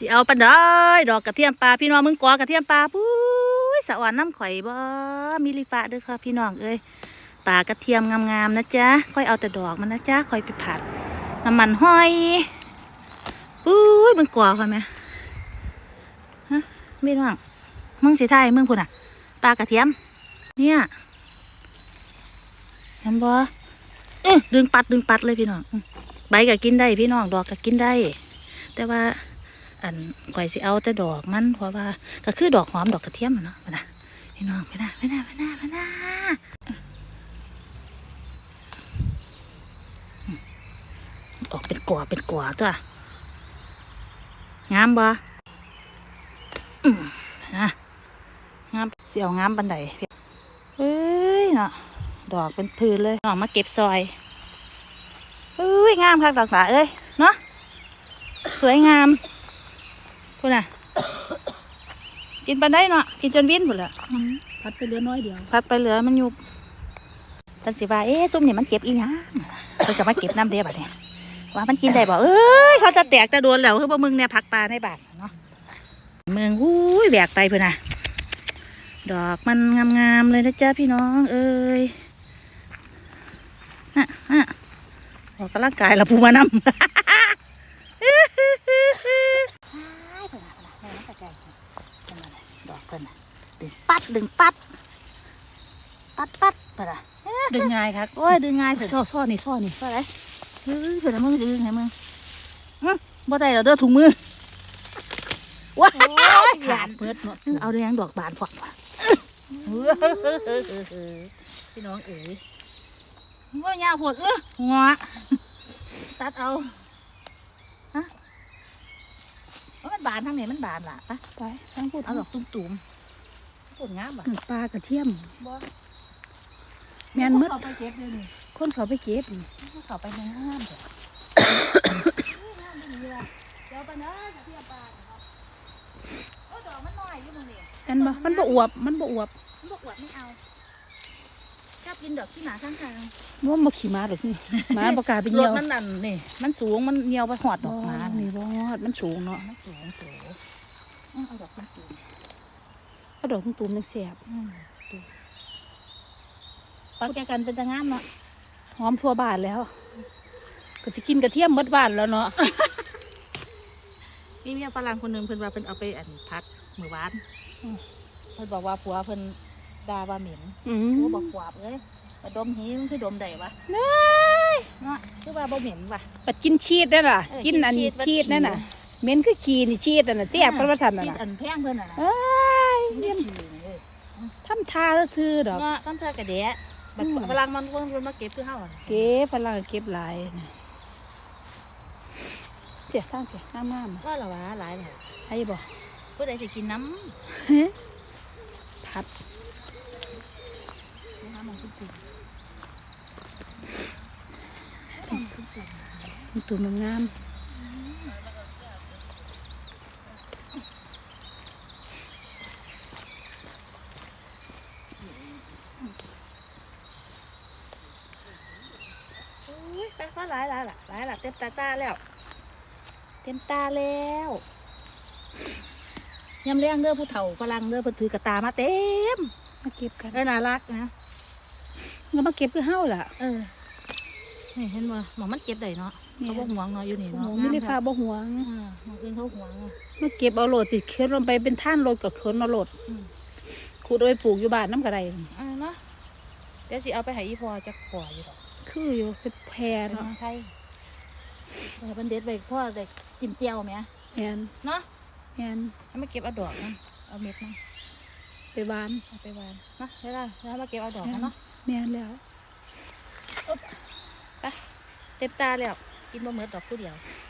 สิเอาปันได้ดอกกระเทียมปลาพี่น้องมึงกอกระเทียมปลาปุ้ยสะอ่อนน้ำข่อยบ่มีลิฟ้าด้อค่ะพี่น้องเอ้ยปลากระเทียมงามๆนะจ๊ะค่อยเอาแต่ดอกมันนะจ๊ะค่อยไปผัดน้ำมันห้อยปุ้ยมึงกอค่อยไหมฮะพี่น้องมึงสิไทายมึงพุ่นอะปลากระเทียม เนี่ยเห็นบ่เอ้ยดึงปัดดึงปัดเลยพี่น้องใบก็กินได้พี่น้องดอกก็กินได้ แต่ว่า อันข่อยสิเอาแต่ดอกมันเพราะว่าก็คือดอกหอมดอกกระเทียมอะเนาะไปนะพี่น้องไปนะไปนะไปนะไปนะออกเป็นกัวเป็นกัวตัวงามบ่นะงามเสี่ยวงามบันไดเฮ้ยเนาะดอกเป็นพื้นเลยน้องมาเก็บซอยเฮ้ยงามค่ะดอกสาเอ้ยเนาะสวยงาม พูดน่ะ กินไปได้เนาะกินจนวิ่นหมดเลยพัดไปเหลือน้อยเดียว พัดไปเหลือมันยุบตันสิว่าเอ๊ะซุ่มนี่มันเก็บอีหยังเพิ่นจะมาเก็บน้ำเดียบัดเนี่ยว่ามันกินได้บ่เอ้ยเขาจะแตกจะโดนแล้วคือบ่มึงเนี่ยพักปลาในบ้านเนาะเมืองอุ้ยแบกไปเพื่อนน่ะ ดอกมันงามๆเลยนะจ๊ะพี่น้องเอ้ยน่ะน่ะออกกำลังกายละปูมานำ ดอกเพิ่นน่ะ ดึงปัดดึงปัด ปัดปัดเพิ่นอะดึงง่ายครับโอ้ยดึงง่ายเพิ่นซ่อซ่อนี่ซ่อนี่เพิ่นอะไรเฮ้ยเพิ่นน่ะมึงจะดึงให้มึงอื้อบ่ได้แล้วเด้อถุงมือว้ายหขาลาดนเปิดเนาะเอาเรียงดอกบานพอดว่ะพี่น้องเอ๋ยว่ายาวโหดเออหัวตัดเอาฮะเอามันบานทั้งนี้มันบานล่ะปะไปทั้งพูดเอาดอกตุ่มๆ ผลงามอะปลากระเทียมบ่แม่นมืดเขาไปเก็บเลยนี่คนเขาไปเก็บเขาไปในห้ามเถอะห้ามดีละเดี๋ยวไปนะจะเทียบปลาเนาะโอ้ดอกมันน้อยอยู่มึงนี่เห็นบ่มันบ่อวบ มันบ่อวบมันบอกอวดไม่เอาชอบกินดอกที่หนาข้างทางว่ามาขี่ม้าหรอกนี่ม้าประกล้าศเป็นรเหี่ถยวมันนั่นนี่ มันสูง มันเหนียวไปหอดดอกไม้นี่บ่มันสูงเนาะ มันสูงสูงอื้อเอาดอกมันสูง เอาดอกตุ้มๆนึงแสบอืมดูปักแกกันเป็นตะงามเนาะหอมทั่วบ้านแล้ว ก็สิกินกระเทียมหมดบ้านแล้วเนาะมีเมียฝรั่งคนหนึ่งเพิ่นว่าเพิ่นเอาไปอันพัดมือวานเพิ่นบอกว่าผัวเพิ่นด่าว่าเหม็นอืโอ้มบอกขวาบเลยมาดมหีมันคือดมได้ปะเน้ยเนาะคือว่าบ่เหม็นปะปัดกินชีสได้ล่ะเออกินอันกินชีสวัดชีสนั่นน่ะเหม็นคือขี้นี่ชีสนั่นน่ะแซ่บกว่าซั่นน่ะกินน่ะอันแพงเพิ่นน่ะนะ เอ้ยเรียกขี้เลยทำท่าซื่อๆดอกเนาะต้องเธอกระเดะบัดอืมฝรั่งมันเพิ่นมาเก็บคือเฮาอะเก็บฝรั่งเก็บหลายนะเจ้าทางเจ้างามงามว่าละวะหลายแล้วไอ้บ่ผู้ใดสิกินน้พัดำน้ำมันขึ้นตุ่มมันตัวมันงาม อุ้ยไปฟ้าหลายหลายล่ะหลายล่ะเต็มตาตาแล้ว เต็มตาแล้วยำเลี้ยงเด้อผู้เฒ่าฝรั่งเด้อเพิ่นถือกระตามาเต็มมาเก็บกันเอ้ยน่ารักนะงั้นมาเก็บคือเฮาล่ะ เออนี่เห็นบ่หมองมันเก็บได้เนาะเนี่เขายบ่หวงเนาะอยู่นี่โอ้เนาะโหไม่ได้ฟ้าบ่หวงอ่าหมองอื่นเขาหวงอะมาเก็บเอาโหลดสิเคินลงไปเป็นท่านโหลดกับเคินมาโหลดอืมขุดเอาไปปลูกอยู่บ้านน้ำกระไดอ่าเนาะเดี๋ยวสิเอาไปให้อีพอจักพออยู่ดอก คืออยู่เป็นแพรเป็นเนาะเมืองไทยเออเพิ่นเด็ดไปพ่อได้จิ้มเจียวแหมแม่นเนาะแม่นเอามาเก็บเอาดอกมันเอาเม็ดมันไปบ้านเอาไปวานเนาะเดี๋ยวเราแล้วมาเก็บเอาดอกมันเนาะแม่นแล้วเต็มตาแล้วกินบ่หมดดอกผู้เดียวอ